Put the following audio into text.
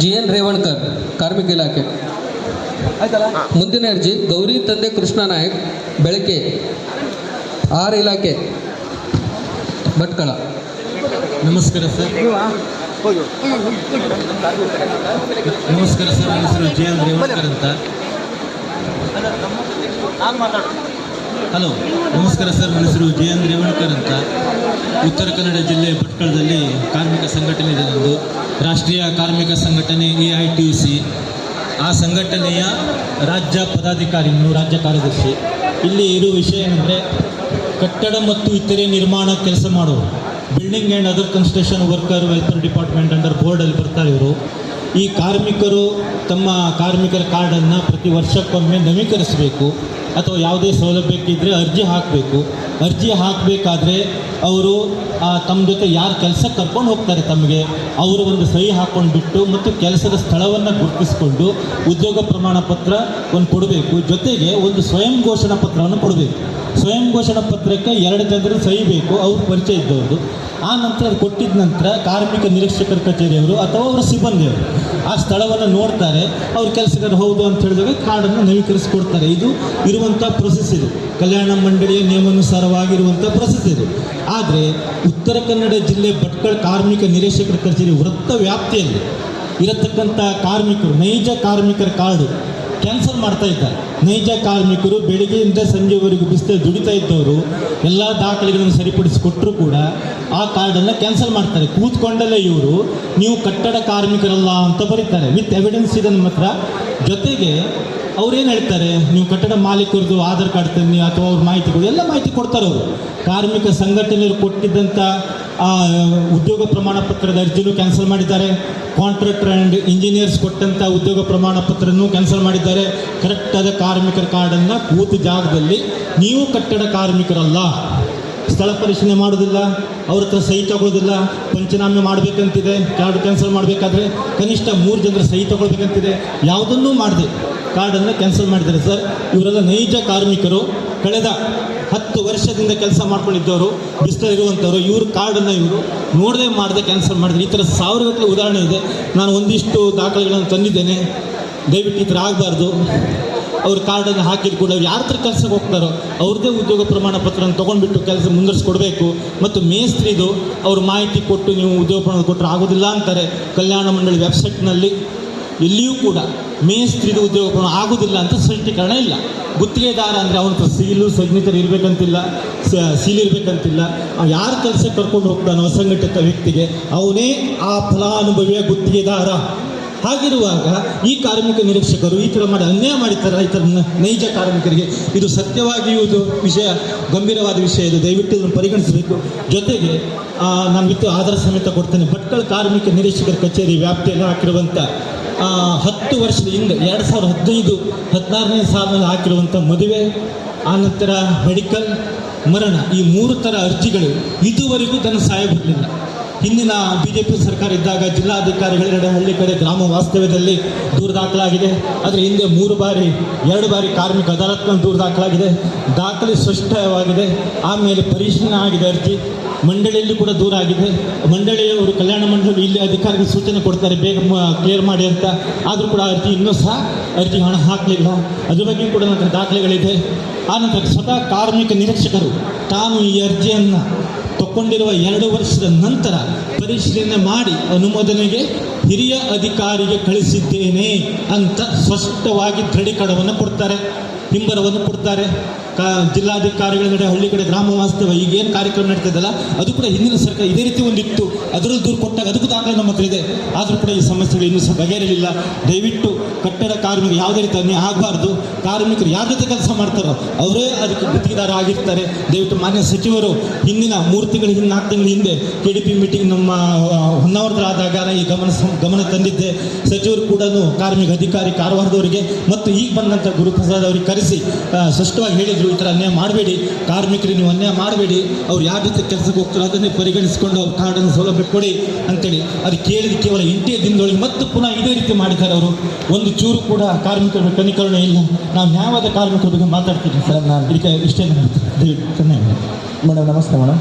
G N Revankar ಕಾರ್ಮಿಕ ಇಲಾಖೆ. ಮುಂದಿನ ಅರ್ಜಿ ಗೌರಿ ತಂದೆ ಕೃಷ್ಣ ನಾಯಕ್ ಬೆಳಕೆ. ಆರ್ ಇಲಾಖೆ. ಭಟ್ಕಳ. ನಮಸ್ಕಾರ ಸರ್. ನಮಸ್ಕಾರ ಸರ್ ನನ್ನ ಹೆಸರು ಜೆ ಎನ್ ರೇವಣ್ಕರ್ ಅಂತ. ಹಲೋ, ನಮಸ್ಕಾರ ಸರ್. ನನ್ನ ಹೆಸರು ಜೆ ಎನ್ ರೇವಣ್ಕರ್ ಅಂತ. ಉತ್ತರ ಕನ್ನಡ ಜಿಲ್ಲೆ ಭಟ್ಕಳದಲ್ಲಿ ಕಾರ್ಮಿಕ ಸಂಘಟನೆ ಇದೆ ನಮ್ಮದು ರಾಷ್ಟ್ರೀಯ ಕಾರ್ಮಿಕ ಸಂಘಟನೆ ಎ ಐ ಟಿ ಸಿ. ಆ ಸಂಘಟನೆಯ ರಾಜ್ಯ ಪದಾಧಿಕಾರಿ ನಾನು ರಾಜ್ಯ ಕಾರ್ಯದರ್ಶಿ. ಇಲ್ಲಿ ಇರುವ ವಿಷಯ ಏನಂದರೆ, ಕಟ್ಟಡ ಮತ್ತು ಇತರೆ ನಿರ್ಮಾಣ ಕೆಲಸ ಮಾಡೋರು building and other construction worker welfare department under ಬೋರ್ಡಲ್ಲಿ ಬರ್ತಾರೆ ಇವರು. ಈ ಕಾರ್ಮಿಕರು ತಮ್ಮ ಕಾರ್ಮಿಕರ ಕಾರ್ಡನ್ನು ಪ್ರತಿ ವರ್ಷಕ್ಕೊಮ್ಮೆ ನವೀಕರಿಸಬೇಕು. ಅಥವಾ ಯಾವುದೇ ಸೌಲಭ್ಯಕ್ಕಿದ್ದರೆ ಅರ್ಜಿ ಹಾಕಬೇಕು. ಅರ್ಜಿ ಹಾಕಬೇಕಾದ್ರೆ ಅವರು ತಮ್ಮ ಜೊತೆ ಯಾರು ಕೆಲಸಕ್ಕೆ ಕರ್ಕೊಂಡು ಹೋಗ್ತಾರೆ ತಮಗೆ, ಅವರು ಒಂದು ಸಹಿ ಹಾಕೊಂಡು ಬಿಟ್ಟು ಮತ್ತು ಕೆಲಸದ ಸ್ಥಳವನ್ನು ಗುರುತಿಸಿಕೊಂಡು ಉದ್ಯೋಗ ಪ್ರಮಾಣ ಪತ್ರ ಒಂದು ಕೊಡಬೇಕು. ಜೊತೆಗೆ ಒಂದು ಸ್ವಯಂ ಘೋಷಣಾ ಪತ್ರವನ್ನು ಕೊಡಬೇಕು. ಸ್ವಯಂ ಘೋಷಣಾ ಪತ್ರಕ್ಕೆ ಎರಡು ಜನರು ಸಹಿ ಬೇಕು, ಅವ್ರ ಪರಿಚಯ ಇದ್ದವರು ಆ ನಂತರ ಅದು ಕೊಟ್ಟಿದ ನಂತರ ಕಾರ್ಮಿಕ ನಿರೀಕ್ಷಕರ ಕಚೇರಿಯವರು ಅಥವಾ ಅವರ ಸಿಬ್ಬಂದಿಯವರು ಆ ಸ್ಥಳವನ್ನು ನೋಡ್ತಾರೆ. ಅವ್ರ ಕೆಲಸಗಾರ ಹೌದು ಅಂತ ಹೇಳಿದಾಗ ಕಾರ್ಡನ್ನು ನವೀಕರಿಸಿಕೊಡ್ತಾರೆ. ಇದು ಇರುವಂಥ ಪ್ರೊಸೆಸ್ ಇದು. ಕಲ್ಯಾಣ ಮಂಡಳಿಯ ನಿಯಮಾನುಸಾರವಾಗಿರುವಂಥ ಪ್ರೊಸೆಸ್ ಇದು. ಆದರೆ ಉತ್ತರ ಕನ್ನಡ ಜಿಲ್ಲೆ ಭಟ್ಕಳ ಕಾರ್ಮಿಕ ನಿರೀಕ್ಷಕರ ಕಚೇರಿ ವೃತ್ತ ವ್ಯಾಪ್ತಿಯಲ್ಲಿ ಇರತಕ್ಕಂಥ ಕಾರ್ಮಿಕರು, ನೈಜ ಕಾರ್ಮಿಕರ ಕಾರ್ಡು ಕ್ಯಾನ್ಸಲ್ ಮಾಡ್ತಾ ಇದ್ದಾರೆ. ನೈಜ ಕಾರ್ಮಿಕರು ಬೆಳಿಗ್ಗೆಯಿಂದ ಸಂಜೆವರೆಗೂ ಬಿಸಿಲು ದುಡಿತಾ ಇದ್ದವರು ಎಲ್ಲ ದಾಖಲೆಗಳನ್ನು ಸರಿಪಡಿಸಿಕೊಟ್ಟರು ಕೂಡ ಆ ಕಾರ್ಡನ್ನು ಕ್ಯಾನ್ಸಲ್ ಮಾಡ್ತಾರೆ. ಕೂತ್ಕೊಂಡಲ್ಲೇ ಇವರು, ನೀವು ಕಟ್ಟಡ ಕಾರ್ಮಿಕರಲ್ಲ ಅಂತ ಬರೀತಾರೆ. ವಿತ್ ಎವಿಡೆನ್ಸ್ ಇದೆ ನಮ್ಮ ಜೊತೆಗೆ ಅವ್ರೇನು ಹೇಳ್ತಾರೆ? ನೀವು ಕಟ್ಟಡ ಮಾಲೀಕರದು ಆಧಾರ್ ಕಾರ್ಡ್ ತನ್ನಿ ಅಥವಾ ಅವ್ರ ಮಾಹಿತಿ ಕೊಡಿ. ಎಲ್ಲ ಮಾಹಿತಿ ಕೊಡ್ತಾರೆ ಅವರು. ಕಾರ್ಮಿಕ ಸಂಘಟನೆಯವರು ಕೊಟ್ಟಿದ್ದಂಥ ಉದ್ಯೋಗ ಪ್ರಮಾಣ ಪತ್ರದ ಅರ್ಜಿನೂ ಕ್ಯಾನ್ಸಲ್ ಮಾಡಿದ್ದಾರೆ. ಕಾಂಟ್ರಾಕ್ಟರ್ ಆ್ಯಂಡ್ ಇಂಜಿನಿಯರ್ಸ್ ಕೊಟ್ಟಂಥ ಉದ್ಯೋಗ ಪ್ರಮಾಣ ಪತ್ರನೂ ಕ್ಯಾನ್ಸಲ್ ಮಾಡಿದ್ದಾರೆ. ಕರೆಕ್ಟಾದ ಕಾರ್ಮಿಕರ ಕಾರ್ಡನ್ನು ಕೂತು ಜಾಗದಲ್ಲಿ, ನೀವು ಕಟ್ಟಡ ಕಾರ್ಮಿಕರಲ್ಲ ಸ್ಥಳ ಪರಿಶೀಲನೆ ಮಾಡೋದಿಲ್ಲ, ಅವ್ರ ಹತ್ರ ಸಹಿ ತಗೊಳ್ಳೋದಿಲ್ಲ ಪಂಚನಾಮೆ ಮಾಡಬೇಕಂತಿದೆ, ಕಾರ್ಡ್ ಕ್ಯಾನ್ಸಲ್ ಮಾಡಬೇಕಾದ್ರೆ ಕನಿಷ್ಠ ಮೂರು ಜನರ ಸಹಿ ತಗೊಳ್ಬೇಕಂತಿದೆ. ಯಾವುದನ್ನೂ ಮಾಡದೆ, ಕಾರ್ಡನ್ನು ಕ್ಯಾನ್ಸಲ್ ಮಾಡಿದ್ದಾರೆ. ಸರ್, ಇವರೆಲ್ಲ ನೈಜ ಕಾರ್ಮಿಕರು. ಕಳೆದ ಹತ್ತು ವರ್ಷದಿಂದ ಕೆಲಸ ಮಾಡ್ಕೊಂಡಿದ್ದವರು ಬಿಸ್ತರಿರುವಂಥವ್ರು ಇವ್ರ ಕಾರ್ಡನ್ನು ಇವರು ನೋಡದೆ ಮಾಡದೆ ಕ್ಯಾನ್ಸಲ್ ಮಾಡಿದ್ರು. ಈ ಥರ ಸಾವಿರಗಟ್ಟಲೆ ಉದಾಹರಣೆ ಇದೆ. ನಾನು ಒಂದಿಷ್ಟು ದಾಖಲೆಗಳನ್ನು ತಂದಿದ್ದೇನೆ. ದಯವಿಟ್ಟು ಈ ಥರ ಆಗಬಾರ್ದು. ಅವ್ರ ಕಾರ್ಡನ್ನು ಹಾಕಿದ ಕೂಡ ಅವ್ರು ಯಾರ ಹತ್ರ ಕೆಲಸಕ್ಕೆ ಹೋಗ್ತಾರೋ ಅವ್ರದ್ದೇ ಉದ್ಯೋಗ ಪ್ರಮಾಣ ಪತ್ರನ ತೊಗೊಂಡ್ಬಿಟ್ಟು ಕೆಲಸ ಮುಂದುವರಿಸ್ಕೊಡ್ಬೇಕು ಮತ್ತು ಮೇಸ್ತ್ರಿದು ಅವ್ರ ಮಾಹಿತಿ ಕೊಟ್ಟು ನೀವು ಉದ್ಯೋಗ ಪ್ರಮಾಣ ಕೊಟ್ಟರೆ ಆಗೋದಿಲ್ಲ ಅಂತಾರೆ. ಕಲ್ಯಾಣ ಮಂಡಳಿ ವೆಬ್ಸೈಟ್ನಲ್ಲಿ ಎಲ್ಲಿಯೂ ಕೂಡ ಮೇಸ್ತ್ರಿದು ಉದ್ಯೋಗ ಪ್ರಮಾಣ ಆಗೋದಿಲ್ಲ ಅಂತ ಸ್ಪಷ್ಟೀಕರಣ ಇಲ್ಲ. ಗುತ್ತಿಗೆದಾರ ಅಂದರೆ ಅವನ ಸೀಲು ಸಿಗ್ನೇಚರ್ ಇರಬೇಕಂತಿಲ್ಲ ಸೀಲ್ ಇರಬೇಕಂತಿಲ್ಲ. ಅವ್ನು ಯಾರ ಕೆಲಸಕ್ಕೆ ಕರ್ಕೊಂಡು ಹೋಗ್ತಾನೋ ಅಸಂಘಟಿತ ವ್ಯಕ್ತಿಗೆ ಅವನೇ ಆ ಫಲಾನುಭವಿಯ ಗುತ್ತಿಗೆದಾರ. ಹಾಗಿರುವಾಗ ಈ ಕಾರ್ಮಿಕ ನಿರೀಕ್ಷಕರು ಈ ಥರ ಮಾಡಿ ಅನ್ಯಾಯ ಮಾಡಿದ್ದಾರೆ ಈ ಥರ ನೈಜ ಕಾರ್ಮಿಕರಿಗೆ. ಇದು ಸತ್ಯವಾಗಿಯೂ ಇದು ವಿಷಯ, ಗಂಭೀರವಾದ ವಿಷಯ ಇದು. ದಯವಿಟ್ಟು ಇದನ್ನು ಪರಿಗಣಿಸಬೇಕು. ಜೊತೆಗೆ ನಾನು ವಿತ್ತು ಆಧಾರ ಸಮೇತ ಕೊಡ್ತೇನೆ. ಭಟ್ಕಳ ಕಾರ್ಮಿಕ ನಿರೀಕ್ಷಕರ ಕಚೇರಿ ವ್ಯಾಪ್ತಿಯನ್ನು ಹಾಕಿರುವಂಥ ಹತ್ತು ವರ್ಷದ ಹಿಂದೆ, ಎರಡು ಸಾವಿರದ ಹದಿನೈದು, ಹದಿನಾರನೇ ಸಾಲಿನಲ್ಲಿ ಹಾಕಿರುವಂಥ ಮದುವೆ ಆನಂತರ ಮೆಡಿಕಲ್ ಮರಣ, ಈ ಮೂರು ಥರ ಅರ್ಜಿಗಳು ಇದುವರೆಗೂ ತನ್ನ ಸಹಾಯ ಬರಲಿಲ್ಲ. ಹಿಂದಿನ ಬಿಜೆಪಿ ಸರ್ಕಾರ ಇದ್ದಾಗ ಜಿಲ್ಲಾಧಿಕಾರಿಗಳೆರಡು ಹಳ್ಳಿ ಕಡೆ ಗ್ರಾಮ ವಾಸ್ತವ್ಯದಲ್ಲಿ ದೂರು ದಾಖಲಾಗಿದೆ. ಆದರೆ ಹಿಂದೆ ಮೂರು ಬಾರಿ, ಎರಡು ಬಾರಿ ಕಾರ್ಮಿಕ ಅದಾಲತ್ನಲ್ಲಿ ದೂರು ದಾಖಲಾಗಿದೆ. ದಾಖಲೆ ಸ್ಪಷ್ಟವಾಗಿದೆ ಆಮೇಲೆ ಪರಿಶೀಲನೆ ಆಗಿದೆ ಅರ್ಜಿ. ಮಂಡಳಿಯಲ್ಲಿ ಕೂಡ ದೂರ ಆಗಿದೆ. ಮಂಡಳಿಯವರು ಕಲ್ಯಾಣ ಮಂಡಳಿ ಇಲ್ಲಿ ಅಧಿಕಾರಿಗಳು ಸೂಚನೆ ಕೊಡ್ತಾರೆ, ಬೇಗ ಕ್ಲಿಯರ್ ಮಾಡಿ ಅಂತ. ಆದರೂ ಕೂಡ ಅರ್ಜಿ ಇನ್ನೂ ಸಹ ಅರ್ಜಿ ಹಣ ಹಾಕಲಿಲ್ಲ. ಅದ್ರ ಬಗ್ಗೆ ಕೂಡ ನನ್ನ ದಾಖಲೆಗಳಿದೆ. ಆ ನಂತರ ಸ್ವತಃ ಕಾರ್ಮಿಕ ನಿರೀಕ್ಷಕರು ತಾನು ಈ ಅರ್ಜಿಯನ್ನು ತಗೊಂಡಿರುವ ಎರಡು ವರ್ಷದ ನಂತರ ಪರಿಶೀಲನೆ ಮಾಡಿ ಅನುಮೋದನೆಗೆ ಹಿರಿಯ ಅಧಿಕಾರಿಗೆ ಕಳಿಸಿದ್ದೇನೆ ಅಂತ ಸ್ಪಷ್ಟವಾಗಿ ದೃಢೀಕರಣವನ್ನು ಕೊಡ್ತಾರೆ, ಹಿಂಬರವನ್ನು ಕೊಡ್ತಾರೆ. ಜಿಲ್ಲಾಧಿಕಾರಿಗಳ ಕಡೆ ಹಳ್ಳಿ ಕಡೆ ಗ್ರಾಮ ವಾಸ್ತವ ಈಗ ಏನು ಕಾರ್ಯಕ್ರಮ ನಡೀತದಲ್ಲ ಅದು ಕೂಡ ಹಿಂದಿನ ಸರ್ಕಾರ ಇದೇ ರೀತಿ ಒಂದಿತ್ತು. ಅದರಲ್ಲಿ ದೂರು ಕೊಟ್ಟಾಗ ಅದಕ್ಕೂ ದಾಖಲೆ ನಮ್ಮ ಹತ್ರ ಇದೆ. ಆದರೂ ಕೂಡ ಈ ಸಮಸ್ಯೆಗಳು ಇನ್ನೂ ಸಹ ಬಗೆಹರಿಲಿಲ್ಲ. ದಯವಿಟ್ಟು ಕಟ್ಟಡ ಕಾರ್ಮಿಕ ಯಾವುದೇ ರೀತಿ ಅನ್ಯ ಆಗಬಾರ್ದು. ಕಾರ್ಮಿಕರು ಯಾವ ರೀತಿ ಕೆಲಸ ಮಾಡ್ತಾರೋ, ಅವರೇ ಅದಕ್ಕೆ ಗುತ್ತಿಗೆದಾರ ಆಗಿರ್ತಾರೆ. ದಯವಿಟ್ಟು ಮಾನ್ಯ ಸಚಿವರು ಹಿಂದಿನ ಮೂರು ತಿಂಗಳ ಹಿಂದೆ, ನಾಲ್ಕು ತಿಂಗಳ ಹಿಂದೆ ಕೆ ಡಿ ಪಿ ಮೀಟಿಂಗ್ ನಮ್ಮ ಹೊನ್ನಾವರದಾದಾಗ ಈ ಗಮನ ಗಮನ ತಂದಿದ್ದೆ. ಸಚಿವರು ಕೂಡ ಕಾರ್ಮಿಕ ಅಧಿಕಾರಿ ಕಾರವಾರದವರಿಗೆ ಮತ್ತು ಈಗ ಬಂದಂಥ ಗುರುಪ್ರಸಾದ್ ಅವರಿಗೆ ಕರೆಸಿ ಸ್ಪಷ್ಟವಾಗಿ ಹೇಳಿದರು. ಈ ಥರ ಅನ್ಯಾಯ ಮಾಡಬೇಡಿ ಕಾರ್ಮಿಕರಿಗೆ ನೀವು ಅನ್ಯಾಯ ಮಾಡಬೇಡಿ ಅವ್ರು ಯಾವ ರೀತಿ ಕೆಲಸಕ್ಕೆ ಹೋಗ್ತಾರೆ ಅದನ್ನೇ ಪರಿಗಣಿಸಿಕೊಂಡು ಅವ್ರ ಕಾರ್ಡನ್ನು ಸೌಲಭ್ಯ ಕೊಡಿ ಅಂತೇಳಿ ಅದು ಕೇಳಿದ ಕೇವಲ ಎಂಟೇ ದಿನದೊಳಗೆ ಮತ್ತೆ ಪುನಃ ಇದೇ ರೀತಿ ಮಾಡಿದ್ದಾರೆ ಅವರು. ಒಂದು ಚೂರು ಕೂಡ ಕಾರ್ಮಿಕರ ಕನಿಕರಣ ಇಲ್ಲ. ನಾವು ನ್ಯಾಯವಾದ ಕಾರ್ಮಿಕರ ಬಗ್ಗೆ ಮಾತಾಡ್ತೀವಿ ಸರ್. ನಾನು ಇದಕ್ಕೆ ಇಷ್ಟೇ ಮೇಡಮ್ ನಮಸ್ತೆ ಮೇಡಮ್.